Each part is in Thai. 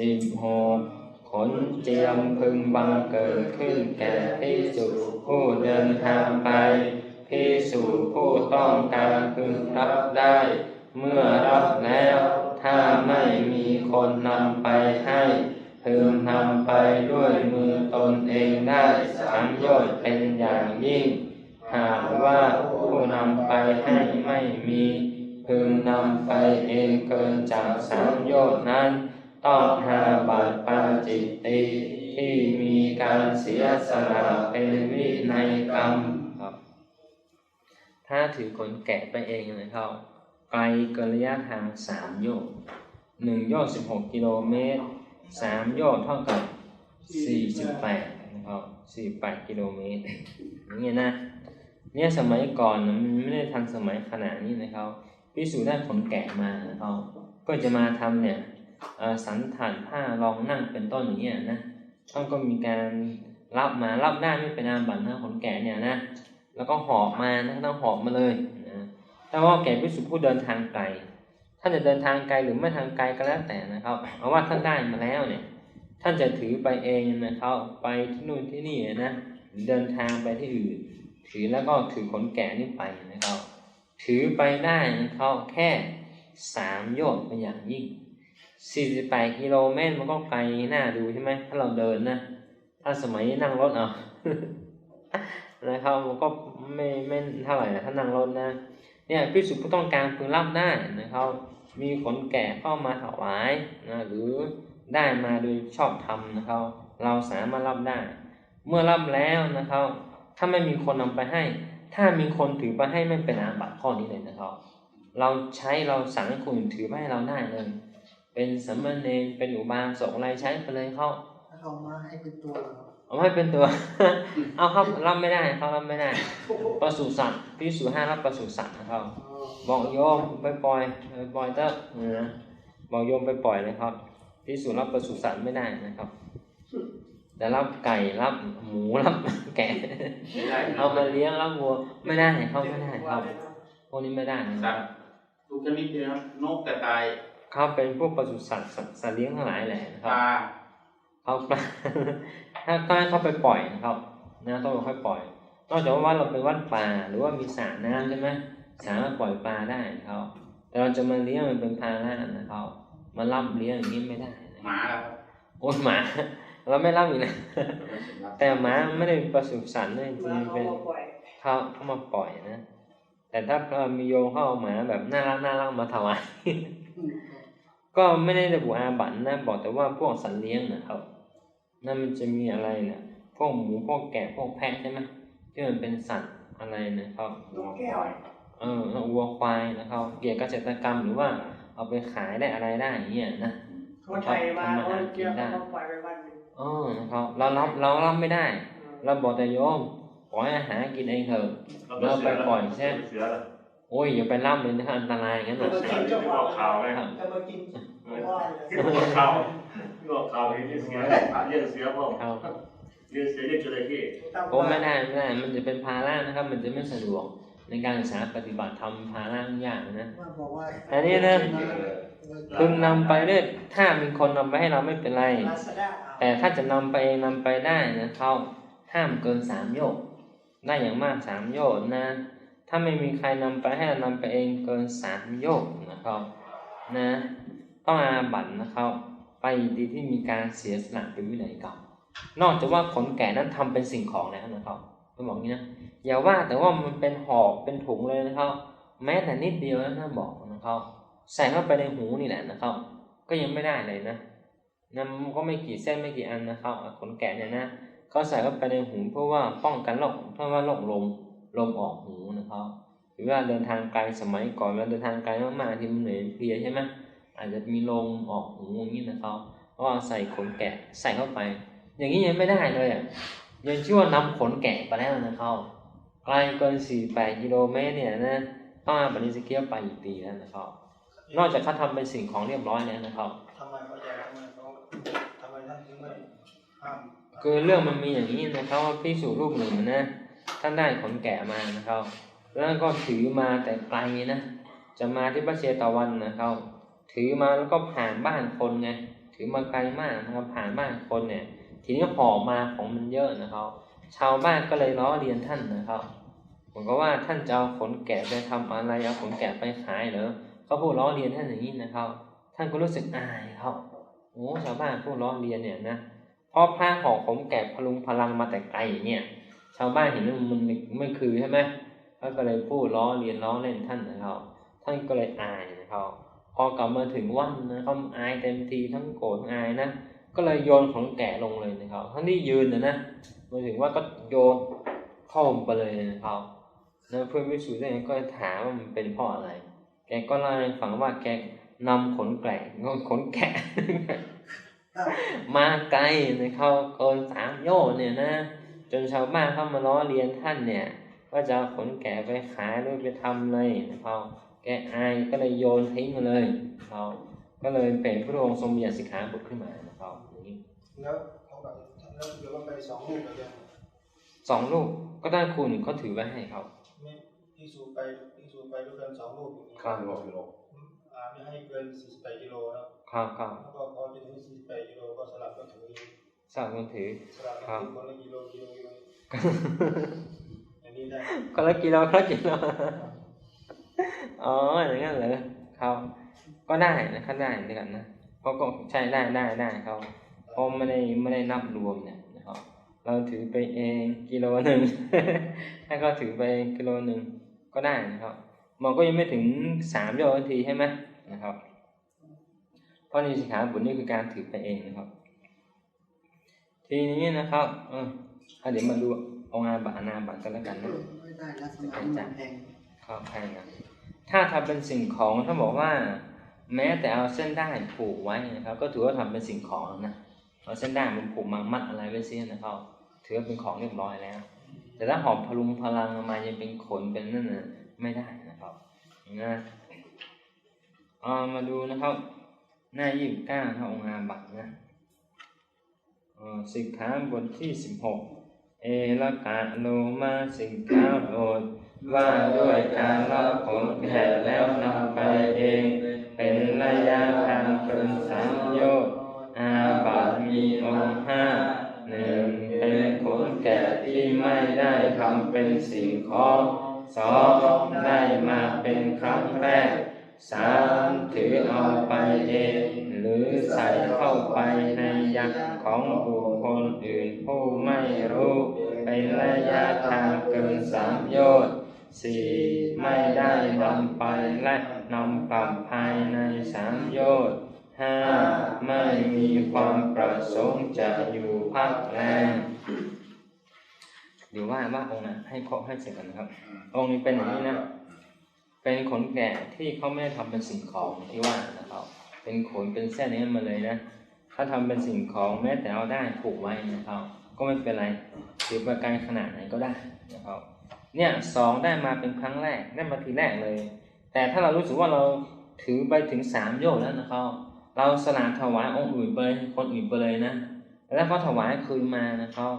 สิบหกขนเจียมพึงบังเกิดขึ้นแก่พิสุผู้เดินทางไปพิสุผู้ต้องการพึงรับได้ เมื่อรับแล้ว ถ้าไม่มีคนนำไปให้พึงนำไปด้วยมือตนเองได้สามยชน์เป็นอย่างยิ่ง หากว่าผู้นำไปให้ไม่มี พึงนำไปเองเกินจากสามยชน์นั้น ต้องหาบาทปาจิตติที่มีการเสียสละเป็นวินัยกรรมครับถ้าถือขนแกะไปเองนะครับไกลเกินระยะทางสามโยชน์หนึ่งโยชน์สิบหกกิโลเมตรสามโยชน์เท่ากับสี่สิบแปดนะครับสี่แปดกิโลเมตรอย่างเงี้ยนะเนี่ยสมัยก่อนมันไม่ได้ทันสมัยขนาดนี้นะครับพิสูจน์ได้ขนแกะมานะครับก็จะมาทำเนี่ย สันฐานผ้ารองนั่งเป็นต้นอย่างเงี้ยนะท่านก็มีการรับมารับได้ไม่เป็นอาบัตินะขนแกะเนี่ยนะแล้วก็หอบมานะต้องหอบมาเลยนะแต่ว่าแก่พิสุผู้เดินทางไกลท่านจะเดินทางไกลหรือไม่ทางไกลก็แล้วแต่นะครับเอาว่าท่านได้มาแล้วเนี่ย ท่านจะถือไปเองนะครับไปที่นู่นที่นี่นะเดินทางไปที่อื่น ถือแล้วก็ถือขนแกะนี่ไปนะครับ ถือไปได้นะครับแค่สามโยชน์เป็นอย่างยิ่ง 48กิโลเมตรมันก็ไกลน่าดูใช่ไหมถ้าเราเดินนะ ถ้าสมัยนั่งรถเอานะครับมันก็ไม่ไม่เท่าไหร่นะถ้านั่งรถนะ เนี่ยพิสุผู้ต้องการพึงรับได้นะครับ มีขนแกะเข้ามาถวายนะหรือได้มาโดยชอบธรรมนะครับ เราสามารถรับได้ เมื่อรับแล้วนะครับ ถ้าไม่มีคนนำไปให้ ถ้ามีคนถือไปให้ไม่เป็นอาบัติข้อนี้เลยนะครับ เราใช้เราสั่งให้คนอื่นถือไปให้เราได้เลย เป็นสามเณรเป็นอุบาสกอะไรใช้ไปเลยเขาถ้าเอามาให้เป็นตัวเหรอเอาให้เป็นตัว เอาครับรับไม่ได้เขารับไม่ได้ปศุสัตว์พิสูจห้ารับปศุสัตว์นะครับอ๋อบอกโยมไปปล่อยไปปล่อยเจ้านะบอกโยมไปปล่อยนะครับพิสูจรับปศุสัตว์ไม่ได้นะครับแต่รับไก่รับหมูรับแกะไม่ได้เอามาเลี้ยงรับวัวไม่ได้เขาไม่ได้ครับพวกนี้ไม่ได้นะคสัรัตบว์ทุกชนิดเลยนะนกกระต่าย เขาเป็นพวกปศุสัตว์สัตว์สัตว์เลี้ยงทั้งหลายแหละนะคปรับลาเขาถ้าต้องให้เขาไปปล่อยนะครับนะต้องค่อยปล่อยนอกจากว่าเราเป็นวัดป่าหรือว่ามีสระน้ำใช่ไหมสามารถปล่อยปลาได้นะครับ แต่เราจะมาเลี้ยงมันเป็นภาระนะครับมารับเลี้ยงอย่างนี้ไม่ได้นะหมาแล้วโอ้ยหมา เราไม่รับอีกนะแต่หมาไม่ได้เป็นปศุสัตว์นะจริงมาๆเขาเป็นมาปล่อยเขาเขามาปล่อยนะแต่ถ้าเออมีโยมเข้าเอาหมาแบบน่ารักน่ารักมาถวายอืม ก็ไม่ได้ระบุอาบัตนะบอกแต่ว่าพวกสัตว์เลี้ยงนะครับนั่นมันจะมีอะไรเนี่ยพวกหมูพวกแกะพวกแพะใช่ไหมที่มันเป็นสัตว์อะไรนะครับนกแก้วเออวัวควายนะครับเกี่ยวกับเกษตรกรรมหรือว่าเอาไปขายได้อะไรได้อย่างเงี้ยนะเขาไทยมาเขาเกี่ยวเขาปล่อยไปวันหนึงเออนะครับเรารับเรารับไม่ได้เราบอกแต่โยมปล่อยอาหารกินเองเถอะเราไปปล่อยใช่ไหมเสือละ โอ้ยอย่าไปรับเลยนะอันตรายงั้นหรจะอกมากินเจ้าะข่าวไหมครับจะมากินว่าเลยออกข่าวออกข่าวเห็นเสือพระเลี้ยงเสือพ่อครับเลี้ยงเสือเลี้ยงจระเข้โอ้ไม่ได้ไม่ได้มันจะเป็นภาระนะครับ มันจะไม่สะดวกในการศึกษาปฏิบัติทำภาระยากนะว่าบอกว่าอันนี้นะพึงนำไปด้วยถ้ามีคนนำไปให้เราไม่เป็นไร แต่ถ้าจะนำไปเองนำไปได้นะครับห้ามเกินสามโยกได้อย่างมากสามโยกนะ ถ้าไม่มีใครนำไปให้เรานำไปเองเกินสามโยกนะครับ นะต้องอาบัตนะครับ ไปดีที่มีการเสียสละเป็นวินัยกรรมนอกจากว่าขนแกะนั้นทำเป็นสิ่งของแล้วนะครับต้องบอกงี้นะอย่าว่าแต่ว่ามันเป็นหอบเป็นถุงเลยนะครับ แม้แต่นิดเดียวนะท่านบอกนะครับใส่เข้าไปในหูนี่แหละนะครับ ก็ยังไม่ได้เลยนะนำก็ไม่กี่เส้นไม่กี่อันนะครับขนแกะเนี่ยนะเขาใส่เข้าไปในหูเพื่อว่าป้องกันโรคเพราะว่าโรคลม ลมออกหูนะครับหรือว่าเดินทางไกลสมัยก่อนเวลาเดินทางไกลมากๆที่มันเหนื่อยเพลียใช่ไหมอาจจะมีลมออกหูอย่างนี้นะครับเพราะว่าใส่ขนแกะใส่เข้าไป อย่างนี้ยังไม่ได้เลยอะยังชื่อว่านำขนแกะไปแล้วนะครับไกลเกิน48กิโลเมตรเนี่ยนะต้องอาบันิสเกียไปอีกปีแล้วนะครับ นอกจากเขาทำเป็นสิ่งของเรียบร้อยแล้วนะครับทำไมเขาจะทำไมเขาทำไมท่านถึงไม่ห้ามคือเรื่องมันมีอย่างนี้นะครับว่าพิสูรูปหนึ่งนะ ท่านได้ขนแกะมานะครับ แล้วก็ถือมาแต่ไกลนะ จะมาที่พระเชตวันนะครับ ถือมาแล้วก็ผ่านบ้านคนไง ถือมาไกลมากนะครับผ่านบ้านคนเนี่ย ทีนี้ห่อมาของมันเยอะนะครับ ชาวบ้านก็เลยล้อเลียนท่านนะครับผมก็ว่าท่านจะเอาขนแกะไปทำอะไรเอาขนแกะไปขายเหรอเขาพูดล้อเลียนท่านอย่างนี้นะครับ ท่านก็รู้สึกอายครับโอ้ชาวบ้านพูดล้อเลียนเนี่ยนะเพราะผ้าห่อขนแกะพลุงพลังมาแต่ไกลเนี่ย ชาวบ้านเห็นว่ามันไม่คือใช่ไหมเขาก็เลยพูดล้อเลียนล้อเล่นท่านนะครับท่านก็เลยอายนะครับพอกลับมาถึงวันนะครับอายเต็มทีทั้งโกรธทั้งอายนะก็เลยโยนของแกะลงเลยนะครับทั้งที่ยืนนะนะมาถึงว่าก็โยนเข้าไปเลยนะครับแล้วเพื่อนวิสุทธิ์เนี่ยก็ถามว่ามันเป็นเพราะอะไร แกก็เล่าให้ฟังว่าแกนำขนแกะขนแกะ มาไกลนะครับเกินสามโยนเนี่ยนะ จนชาวบ้านเข้ามาล้อเลียนท่านเนี่ยว่าจะเอาขนแกะไปขายหรือไปทำเลยนะครับแกอายก็เลยโยนทิ้งมาเลยนะครับก็เลยเป็นพระองค์ทรงมียสิกขาบทขึ้นมานะครับอย่างนี้แล้วเขาแบบแล้วเดี๋ยวว่าไปสองลูกเลยสองลูกก็ได้ครูหนึ่งเขาถือไว้ให้ครับไม่ที่สูไปที่สูไปด้วยกันสองลูกอย่างนี้ครับอ่าไม่ให้เกิน48กิโลนะครับครับครับแล้วก็พอจะถึง48กิโลก็สลับก็ถือ สาวคนถือสลับครับกันคนละกิโลกิโลกิโลอย่างนี้ได้คนละกิโลคนละกิโลอ๋ออย่างนั้นเหรอครับก็ได้นะครับได้เดือนนะก็ก็ใช่ได้ได้ได้ครับเพราะไม่ได้ไม่ได้นับรวมเนี่ยนะครับ เราถือไปเองกิโลหนึ่งถ้าเขาถือไปเองกิโลหนึ่งก็ได้นะครับมันก็ยังไม่ถึงสามโยชน์นาทีใช่ไหมนะครับ เพราะในสิกขาบทนี่คือการถือไปเองนะครับ ทีนี้นะครับเอออะเดี๋ยวมาดูเอางานบัตรอนาบัตรกันแล้วกันนะไม่ได้นะสมัยนี้มันแพงข้าวแพงนะถ้าทำเป็นสิ่งของถ้าบอกว่า แม้แต่เอาเส้นได้ผูกไว้นะครับ ก็ถือว่าทำเป็นสิ่งของแล้วนะเอาเส้นได้มันผูกมามัดอะไรไว้เสียนะครับถือว่าเป็นของเรียบร้อยแล้ว แต่ถ้าหอบพลุงพลังมายังเป็นขนเป็นนั่นน่ะไม่ได้นะครับนะเอามาดูนะครับ หน้ายี่สิบเก้าครับองค์อาบัตนะเอ่อ สิกขาบทที่สิบหกเอละกะโลมาสิกขาบทว่าด้วยการรับผลแผ่แล้วนำไปเอง เป็นระยะทางเกินสามโยชน์อาบัตมีองห้าหนึ่งเป็นขนแกะที่ไม่ได้ทำเป็นสิ่งของสองได้มาเป็นครั้งแรกสามถือเอาไปเอง หรือใส่เข้าไปในยักษ์ของบุคคลอื่นผู้ไม่รู้เป็นระยะทางเกินสามโยชน์สี่ไม่ได้นำไปและนำกลับภายในสามโยชน์ห้าไม่มีความประสงค์จะอยู่พักแรมเดี๋ยวว่าว่าองค์นะให้เคาะให้เสร็จก่อนนะครับ องค์นี้เป็นอย่างนี้นะ เป็นขนแกะที่เขาไม่ได้ทำเป็นสิ่งของที่ว่านะครับ เป็นขนเป็นเส้นนี้มาเลยนะถ้าทำเป็นสิ่งของแม้แต่เอาได้ผูกไว้นะครับ ก็ไม่เป็นไรถือประกันขนาดไหนก็ได้นะครับ เนี่ยสองได้มาเป็นครั้งแรกได้มาทีแรกเลย แต่ถ้าเรารู้สึกว่าเราถือไปถึงสามโยชน์แล้วนะครับ เราสละถวายองค์อื่นไปคนอื่นไปเลยนะแล้วก็ถวายคืนมานะครับ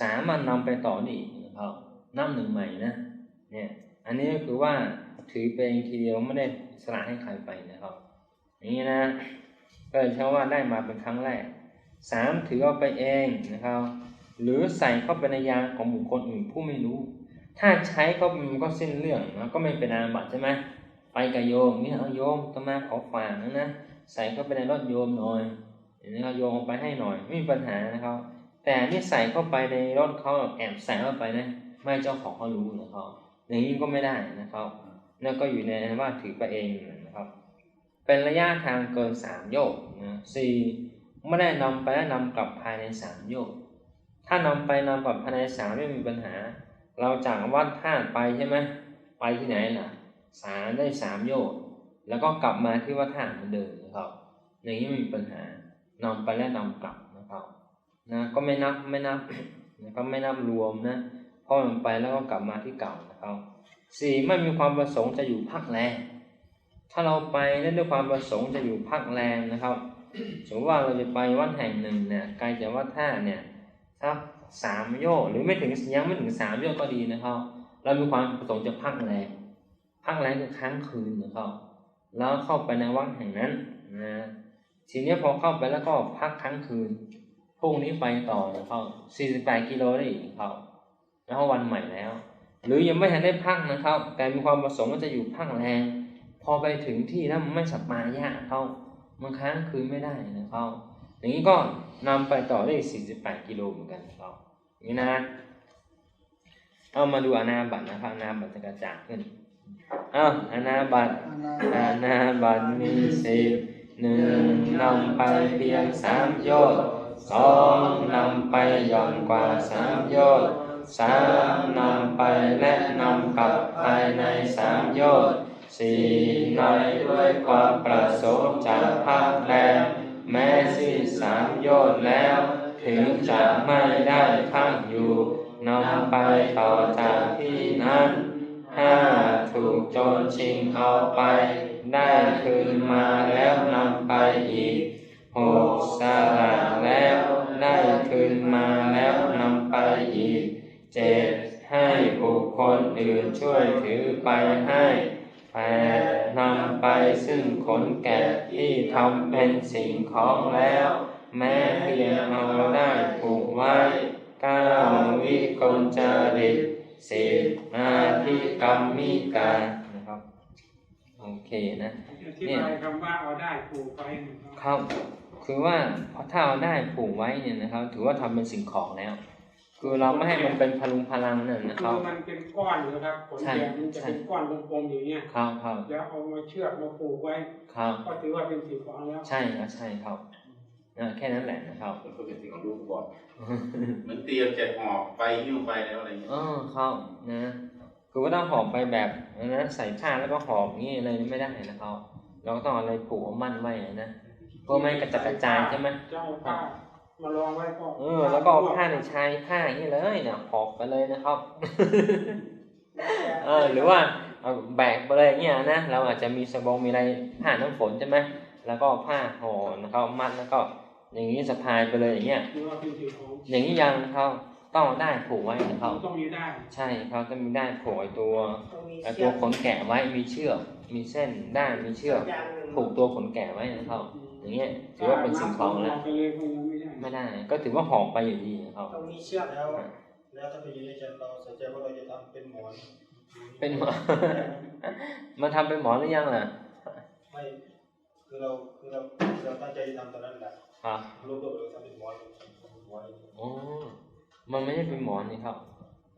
สามารถนำไปต่อได้อีกนะครับนับหนึ่งใหม่นะเนี่ยอันนี้ก็คือว่าถือไปเองทีเดียวไม่ได้สละให้ใครไปนะครับ นี้นะก็เลยใช้ว่าได้มาเป็นครั้งแรกสามถือเอาไปเองนะครับ หรือใส่เข้าไปในยางของบุคคลอื่นผู้ไม่รู้ ถ้าใช้ก็มันก็สิ้นเรื่องนะก็ไม่เป็นอาบัติใช่ไหมไปกับโยมนี่เอาโยมตมาขอฝากนะนะใส่เข้าไปในรถโยมหน่อยอย่างนี้เอาโยมไปให้หน่อยไม่มีปัญหานะครับ แต่นี่ใส่เข้าไปในรถเขาแอบใส่เข้าไปนะไม่เจ้าของเขารู้นะครับอย่างนี้ก็ไม่ได้นะครับนั่นก็อยู่ในว่าถือไปเองนะ เป็นระยะทางเกินสามโยชน์นะสี่ไม่ได้นำไปและนำกลับภายในสามโยชน์ถ้านำไปนำกลับภายในสามไม่มีปัญหา เราจากวัดท่าตุไปใช่ไหมไปที่ไหนล่ะสามได้สามโยชน์แล้วก็กลับมาที่วัดท่าตุเหมือนเดิมนะครับอย่างนี้ไม่มีปัญหานำไปและนำกลับนะครับนะก็ไม่นับไม่นับนะครับไม่นับรวมนะเพราะมันไปแล้วก็กลับมาที่เก่านะครับสี่ไม่มีความประสงค์จะอยู่พักแรม ถ้าเราไปแล้วด้วยความประสงค์จะอยู่พักแรมนะครับสมมติว่าเราจะไปวัดแห่งหนึ่งเนี่ยไกลจากวัดท่าเนี่ยสักสามโยชน์หรือไม่ถึงยังไม่ถึงสามโยชน์ก็ดีนะครับ เรามีความประสงค์จะพักแรมพักแรมคือค้างคืนนะครับแล้วเข้าไปในวัดแห่งนั้นนะทีนี้พอเข้าไปแล้วก็พักทั้งคืนพรุ่งนี้ไปต่อนะครับ48กิโลได้อีกครับ แล้ววันใหม่แล้ว หรือยังไม่ทันได้พักนะครับ แต่มีความประสงค์ว่าจะอยู่พักแรง พอไปถึงที่แล้วมันไม่สัปมายะเขามันค้างคืนไม่ได้นะครับอย่างนี้ก็นำไปต่อได้อีก48กิโลเหมือนกันครับอย่างนี้นะเอามาดูอนาบัตนะครับอนาบัตจะกระจ่างขึ้นอ้าวอนาบัตอาณาบัตมีสิบหนึ่งนำไปเพียงสามโยชน์สองนำไปย่อนกว่าสามโยชน์สามนำไปและนำกลับภายในสามโยชน์ สี่นำด้วยความประสงค์จากภาคแรงแม้สิ้นสามโยชน์แล้ว ถึงจะไม่ได้พักอยู่นำไปต่อจากที่นั้นห้าถูกโจรชิงเอาไป ได้คืนมาแล้วนำไปอีกหกสละแล้วได้คืนมาแล้วนำไปอีกเจ็ดให้บุคคลอื่นช่วยถือไปให้ แปดนำไปซึ่งขนแกะที่ทำเป็นสิ่งของแล้ว แม้เพียงเอาได้ผูกไว้เก้าวิกลจริตสิบนาทีกรรมมิกานะครับ โอเคนะอธิบายคำว่าเอาได้ปลูกไปนะครับครับคือว่าพอถ้าเอาได้ผูกไว้เนี่ยนะครับ ถือว่าทำเป็นสิ่งของแล้ว คือเราไม่ให้มันเป็นพลุงพลังนั่นนะคคืรัอบมันเป็นก้อนนะครับผลใช่แกะมันจะใช่เป็นก้อนกลมๆอย่างเงี้ยครับครับแล้วเอามาเชือกมาปลูกไว้ครับก็ถือว่าเป็นสิ่งของแล้ว ใช่ครับใช่ครับอ่าแค่นั้นแหละนะครับมันก็เป็นสิ่งของลูกก่อนเหมือนเตรียมจะหอบไปหิ้วไปแล้วอะไรเงี้ยอ๋อครับนะคือว่าต้องหอบไปแบบนะใส่ผ้าแล้วก็หอบงี้อะไรไม่ได้นะครับ เราก็ต้องเอาอะไรผูกเอามั่นไว้นะเพื่อไม่ให้กระจัดกระจายใช่ไหมจะเอาผ้า มาลองไว้ก็เออ แล้วก็เอาผ้าในชายผ้าอย่างนี้เลยเนี่ยหอบไปเลยนะครับ เออ หรือว่าเอาแบกไปเลยเงี้ยนะ เราอาจจะมีสบงมีอะไรผ้าน้ำฝนใช่ไหมแล้วก็เอาผ้าห่อนะครับมัดแล้วก็ อย่างนี้สะพายไปเลยอย่างเงี้ยถือว่าเป็นสิ่งของอย่างนี้ยังนะครับ ต้องเอาได้ผูกไว้นะครับ ต้องมีได้ใช่ครับต้องมีได้ผูกไอ้ตัวต้องมีไอ้เชืตัวอกขนแกะไว้มีเชือก มีเส้นด้านมีเชือกอย่างหนึ่งผูกตัวขนแกะไว้นะครับ อย่างเงี้ยถือว่าเป็นสิ่งของแล้วเาไปเลยก็ยังไม่ ได้ไม่ได้ ก็ถือว่าหอบไปอยู่ดีนะครับต้องมีเชือกแล้ว แล้วถ้าไปอยู่ในใจเราใส่ใจว่าเราจะทำเป็นหมอน เป็นหมอมาทำเป็นหมอหรือยังล่ะไม่คือเราคือเราเราตั้งใจจะทำตอนนั้นแหละครับรูปตัวเราทำเป็นหมอนหมอนโอ้มันไม่ใช่เป็นหมอนี่ครับ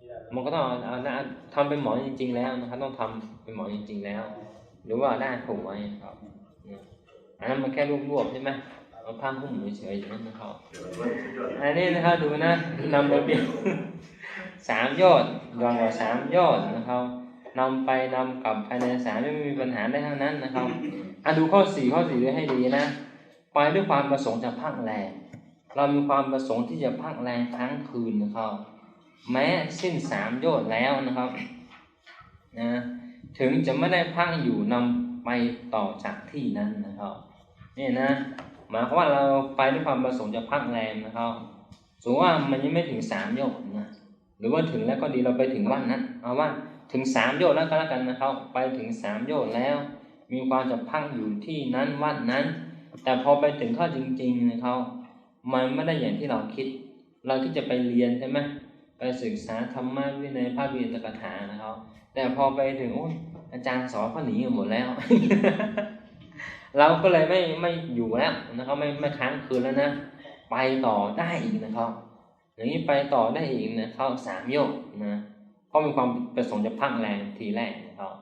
นี่ได้มันก็ต้องเอาเอาเอาทำเป็นหมอจริง ๆ แล้วนะครับต้องทำเป็นหมอจริง ๆ แล้ว หรือว่าได้ผูกไว้ครับเนี่ยอันนั้นมันแค่รวบๆใช่ไหม เอาผ้าหุ้มเฉยๆอย่างนั้นนะครับเดี๋ยวมันสุดยอดอันนี้นะครับดูนะนำไปเปลี่ยนสามยอดยอนกว่าสามยอดนะครับนำไปนำกลับภายในสามไม่มีปัญหาได้ทั้งนั้นนะครับอะดูข้อสี่ข้อสี่ด้วยให้ดีนะไปด้วยความประสงค์จะพักแรงเรามีความประสงค์ที่จะพักแรงทั้งคืนนะครับ แม้สิ้นสามโยชน์แล้วนะครับนะถึงจะไม่ได้พักอยู่นำไปต่อจากที่นั้นนะครับนี่นะ หมายความว่าเราไปด้วยความประสงค์จะพักแรมนะครับสมมติว่ามันยังไม่ถึงสามโยชน์นะหรือว่าถึงแล้วก็ดีเราไปถึงวันนั้นเอาว่าถึงสามโยชน์แล้วก็แล้วกันนะครับ ไปถึงสามโยชน์แล้ว มีความจะพักอยู่ที่นั้นวันนั้น แต่พอไปถึงข้าจริงๆนะครับมันไม่ได้อย่างที่เราคิด เราที่จะไปเรียนใช่ไหมไปศึกษาธรรมะวินัยภาควิญญาณถานะครับ แต่พอไปถึงโอ้อาจารย์สอนเขาหนีหมดแล้ว เราก็เลยไม่ไม่อยู่แล้วนะครับไม่ไม่ค้างคืนแล้วนะไปต่อได้อีกนะครับอย่างนี้ไปต่อได้อีกนะครับสามโยกนะเพราะมีความประสงค์จะพักแรงทีแรกนะครับ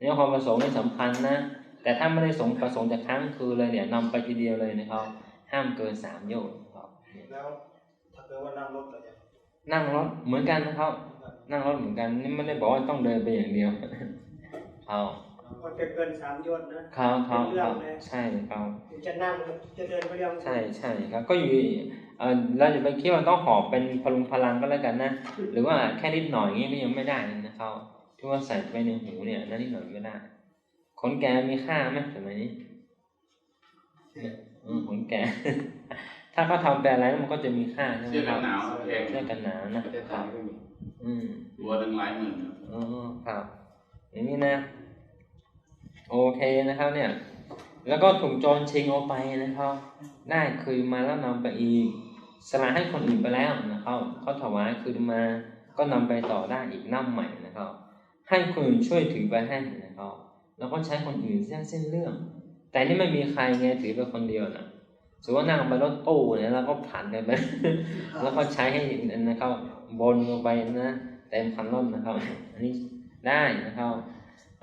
นี่ความประสงค์นี่สำคัญนะแต่ถ้าไม่ได้สงประสงค์จะค้างคืนเลยเนี่ยนำไปทีเดียวเลยนะครับ ห้ามเกินสามโยกนะครับแล้วถ้าเกิดว่านั่งรถอะไรอย่างนั่งรถเหมือนกันนะครับ นั่งรถเหมือนกันนี่ไม่ได้บอกว่าต้องเดินไปอย่างเดียวครั บก็จะเกินสามยอดนะครับครับเป็นเรื่คอรังบเลยใช่ครับถึงจะนั่งจะเดินก็ยังใช่ใช่ครับก็อยู่เออเราจะไปคิดว่าต้องหอบเป็นพลุงพลังก็แล้วกันนะ หรือว่าแค่นิดหน่อยอย่างงี้ก็ยังไม่ได้นะครับที่ว่าใส่ไปในหูเนี่ยนั่นนิดหน่อยก็ได้ขนแกมีค่าไหมสมัยนี้อืมขนแกถ้าเขาทำแปลอะไรมันก็จะมีค่าใช่ไหมเสื้อคกัรันบหนาวแพงเสื้อกันหนาวนะประเทศไทยไม่มีอืมตัวหนึ่งหลายหมื่นอ๋อครับอย่างนี้นะ โอเคนะครับเนี่ย แล้วก็ถูกโจรชิงเอาไปนะครับ ได้คืนมาแล้วนำไปอีก สละให้คนอื่นไปแล้วนะครับเขาถวายคืนมาก็นำไปต่อได้อีกน้ำใหม่นะครับ ให้คนอื่นช่วยถือไปให้นะครับ แล้วก็ใช้คนอื่นแจ้งเส้นเรื่อง แต่นี่ไม่มีใครไงถือไปคนเดียวนะสมมติว่านั่งไปรถตู้เนี่ยแล้วก็ผ่านกันไปแล้วก็ใช้ให้นะครับบนลงไปนะเต็มคันรถนะครับ อันนี้ได้นะครับ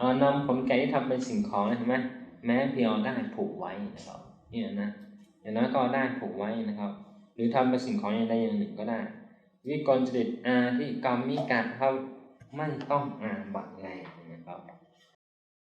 เอานำผลแก่ที่ทำเป็นสิ่งของนะเห็นไหมแม้เพียงได้ผูกไว้นะครับนี่นะอย่างน้อยก็ได้ผูกไว้นะครับ หรือทำเป็นสิ่งของอย่างใดอย่างหนึ่งก็ได้ วิกลจริตอาที่กรรมมิกะครับไม่ต้องอาบัตไง